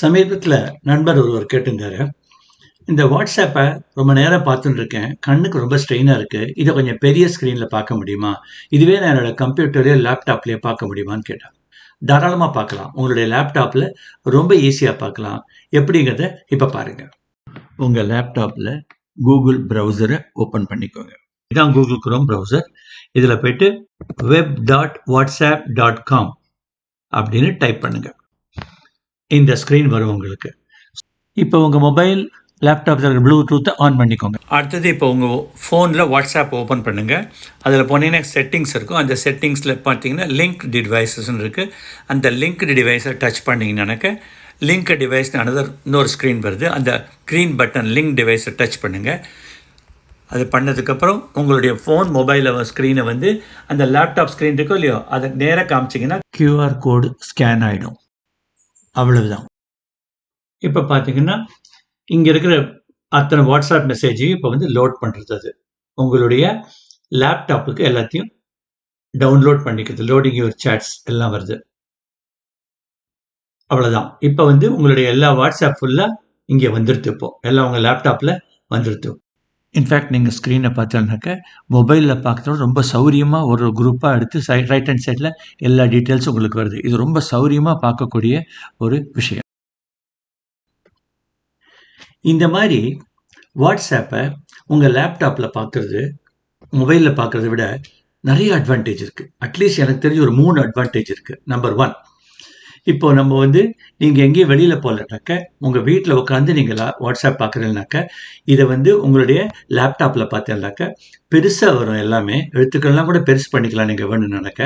சமீபத்தில் நண்பர் ஒருவர் கேட்டிருந்தாரு. இந்த வாட்ஸ்அப்பை ரொம்ப நேரம் பார்த்துட்டு இருக்கேன் கண்ணுக்கு ரொம்ப ஸ்ட்ரெயினாக இருக்குது இதை கொஞ்சம் பெரிய ஸ்க்ரீனில் பார்க்க முடியுமா? இதுவே நான் என்னோட கம்ப்யூட்டர்லேயோ லேப்டாப்லேயோ பார்க்க முடியுமான்னு கேட்டேன் தாராளமாக பார்க்கலாம். உங்களுடைய லேப்டாப்பில் ரொம்ப ஈஸியாக பார்க்கலாம். எப்படிங்கிறத இப்போ பாருங்கள் உங்கள் லேப்டாப்பில் கூகுள் ப்ரௌசரை ஓப்பன் பண்ணிக்கோங்க. இதான் கூகுள் குரோம் ப்ரௌசர் இதில் போயிட்டு web dot WhatsApp dot com அப்படின்னு டைப் பண்ணுங்கள் இந்த ஸ்க்ரீன் வரும் உங்களுக்கு. இப்போ உங்கள் மொபைல் லேப்டாப்பில் இருக்கிற ப்ளூடூத்தை ஆன் பண்ணிக்கோங்க. அடுத்தது இப்போ உங்கள் ஃபோனில் வாட்ஸ்அப் ஓப்பன் பண்ணுங்கள் அதில் போனீங்கன்னா செட்டிங்ஸ் இருக்கும். அந்த செட்டிங்ஸில் பார்த்தீங்கன்னா லிங்க் டிவைசஸ்னு இருக்குது அந்த லிங்க் டிவைஸை டச் பண்ணிங்கன்னாக்க லிங்க் டிவைஸ் அனதர் இன்னொரு ஸ்க்ரீன் வருது. அந்த க்ரீன் பட்டன் லிங்க் டிவைஸை டச் பண்ணுங்கள் அது பண்ணதுக்கப்புறம் உங்களுடைய ஃபோன் மொபைலில் ஸ்க்ரீனை வந்து அந்த லேப்டாப் ஸ்க்ரீன் இருக்கோ இல்லையோ அதை நேராக காமிச்சிங்கன்னா கியூஆர் கோடு ஸ்கேன் ஆகிடும் அவ்வளவுதான். இப்போ பார்த்தீங்கன்னா இங்கே இருக்கிற அத்தனை வாட்ஸ்அப் மெசேஜையும் இப்போ வந்து லோட் பண்ணுறது அது. உங்களுடைய லேப்டாப்புக்கு எல்லாத்தையும் டவுன்லோட் பண்ணிக்கிறது. லோடிங் யுவர் சேட்ஸ் எல்லாம் வருது. அவ்வளோதான் இப்போ வந்து உங்களுடைய எல்லா வாட்ஸ்அப் ஃபுல்லாக இங்கே வந்துடுது இப்போ. எல்லாம் உங்கள் லேப்டாப்பில் வந்துடுது இன்ஃபேக்ட் நீங்கள் ஸ்க்ரீனை பார்த்தோன்னாக்க மொபைலில் பார்க்குறோம் ரொம்ப சௌரியமாக ஒரு குரூப்பாக எடுத்து சை ரைட் ஹேண்ட் சைடில் எல்லா டீட்டெயில்ஸும் உங்களுக்கு வருது. இது ரொம்ப சௌரியமாக பார்க்கக்கூடிய ஒரு விஷயம். இந்த மாதிரி வாட்ஸ்அப்பை உங்கள் லேப்டாப்பில் பார்க்குறது மொபைலில் பார்க்குறத விட நிறைய அட்வான்டேஜ் இருக்குது அட்லீஸ்ட் எனக்கு தெரிஞ்ச ஒரு மூணு அட்வான்டேஜ் இருக்குது நம்பர் ஒன் இப்போ நம்ம வந்து நீங்கள் எங்கேயும் வெளியில் போகலனாக்க உங்கள் வீட்டில் உட்காந்து நீங்கள் வாட்ஸ்அப் பார்க்குறீங்கனாக்க இதை வந்து உங்களுடைய லேப்டாப்பில் பார்த்தீங்கன்னாக்க பெருசாக வரும் எல்லாமே. எழுத்துக்கள்லாம் கூட பெருசு பண்ணிக்கலாம் நீங்கள் வேணும்னாக்க.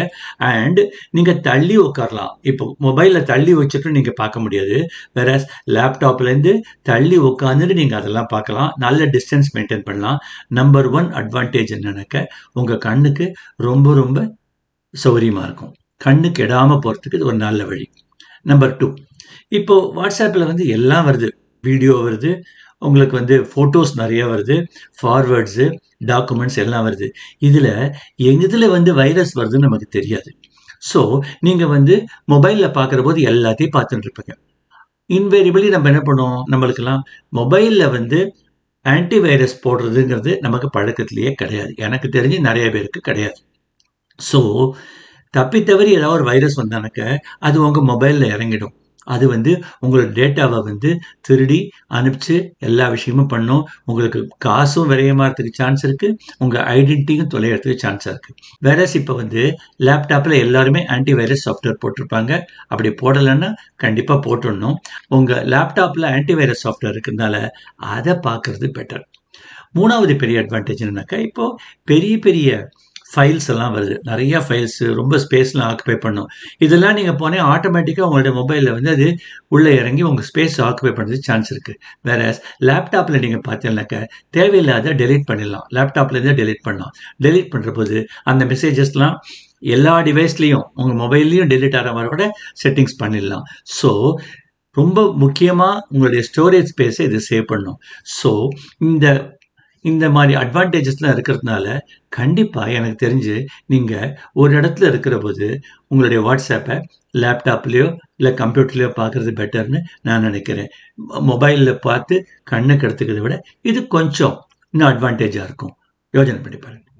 அண்ட் நீங்கள் தள்ளி உட்காரலாம் இப்போ மொபைலில் தள்ளி வச்சுட்டு நீங்கள் பார்க்க முடியாது. வேற லேப்டாப்லேருந்து தள்ளி உட்காந்துட்டு நீங்கள் அதெல்லாம் பார்க்கலாம் நல்ல டிஸ்டன்ஸ் மெயின்டைன் பண்ணலாம். நம்பர் ஒன் அட்வான்டேஜ் என்னன்னாக்க உங்கள் கண்ணுக்கு ரொம்ப ரொம்ப சௌகரியமாக இருக்கும். கண்ணு கெடாமல் போகிறதுக்கு இது ஒரு நல்ல வழி. நம்பர் டூ இப்போ வாட்ஸ்அப்பில் வந்து எல்லாம் வருது. வீடியோ வருது. உங்களுக்கு வந்து ஃபோட்டோஸ் நிறைய வருது. ஃபார்வேர்ட்ஸு டாக்குமெண்ட்ஸ் எல்லாம் வருது. இதில் எதில் வந்து வைரஸ் வருதுன்னு நமக்கு தெரியாது. ஸோ நீங்கள் வந்து மொபைலில் பார்க்குற போது எல்லாத்தையும் பார்த்துட்டு இருப்பீங்க. இன்வேரியபிளி நம்ம என்ன பண்ணுவோம்? நம்மளுக்கெல்லாம் மொபைலில் வந்து ஆன்டி வைரஸ் போடுறதுங்கிறது நமக்கு பழக்கத்திலேயே கிடையாது. எனக்கு தெரிஞ்சு நிறைய பேருக்கு கிடையாது. ஸோ தப்பி தவறி ஏதாவது ஒரு வைரஸ் வந்தானாக்க அது உங்கள் மொபைலில் இறங்கிடும். அது வந்து உங்களோட டேட்டாவை வந்து திருடி அனுப்பிச்சு எல்லா விஷயமும் பண்ணும். உங்களுக்கு காசும் விரயமாகிறதுக்கு சான்ஸ் இருக்குது உங்கள் ஐடென்டிட்டியும் தொலைகிறதுக்கு சான்ஸாக இருக்குது வைரஸ் இப்போ வந்து லேப்டாப்பில் எல்லாருமே ஆன்டி வைரஸ் சாஃப்ட்வேர் போட்டிருப்பாங்க. அப்படி போடலைன்னா கண்டிப்பாக போட்டுடணும். உங்கள் லேப்டாப்பில் ஆன்டி வைரஸ் சாஃப்ட்வேர் இருக்கிறதுனால அதை பார்க்குறது பெட்டர் மூணாவது பெரிய அட்வான்டேஜ் என்னன்னாக்கா இப்போது பெரிய பெரிய ஃபைல்ஸ் எல்லாம் வருது. நிறைய ஃபைல்ஸ் ரொம்ப ஸ்பேஸ்லாம் ஆக்குபை பண்ணும். இதெல்லாம் நீங்கள் போனே ஆட்டோமேட்டிக்காக உங்களுடைய மொபைலில் வந்து அது உள்ளே இறங்கி உங்கள் ஸ்பேஸ் ஆக்குபை பண்ணுறதுக்கு சான்ஸ் இருக்குது வேற லேப்டாப்பில் நீங்கள் பார்த்தீங்கன்னாக்க தேவையில்லாத டெலீட் பண்ணிடலாம். லேப்டாப்லேருந்து டெலீட் பண்ணலாம். டெலீட் பண்ணுற போது அந்த மெசேஜஸ்லாம் எல்லா டிவைஸ்லேயும் உங்கள் மொபைல்லையும் டெலிட் ஆகிற மாதிரி கூட செட்டிங்ஸ் பண்ணிடலாம். ஸோ ரொம்ப முக்கியமாக உங்களுடைய ஸ்டோரேஜ் ஸ்பேஸை இது சேவ் பண்ணும் ஸோ இந்த இந்த மாதிரி அட்வான்டேஜஸ்லாம் இருக்கிறதுனால கண்டிப்பாக எனக்கு தெரிஞ்சு நீங்கள் ஒரு இடத்துல இருக்கிற போது உங்களுடைய வாட்ஸ்அப்பை லேப்டாப்லேயோ இல்லை கம்ப்யூட்டர்லேயோ பார்க்குறது பெட்டர்னு நான் நினைக்கிறேன். மொபைலில் பார்த்து கண்ணை கெடுத்துக்கிறத விட இது கொஞ்சம் இன்னும் அட்வான்டேஜாக இருக்கும். யோஜனை பண்ணி பாருங்கள்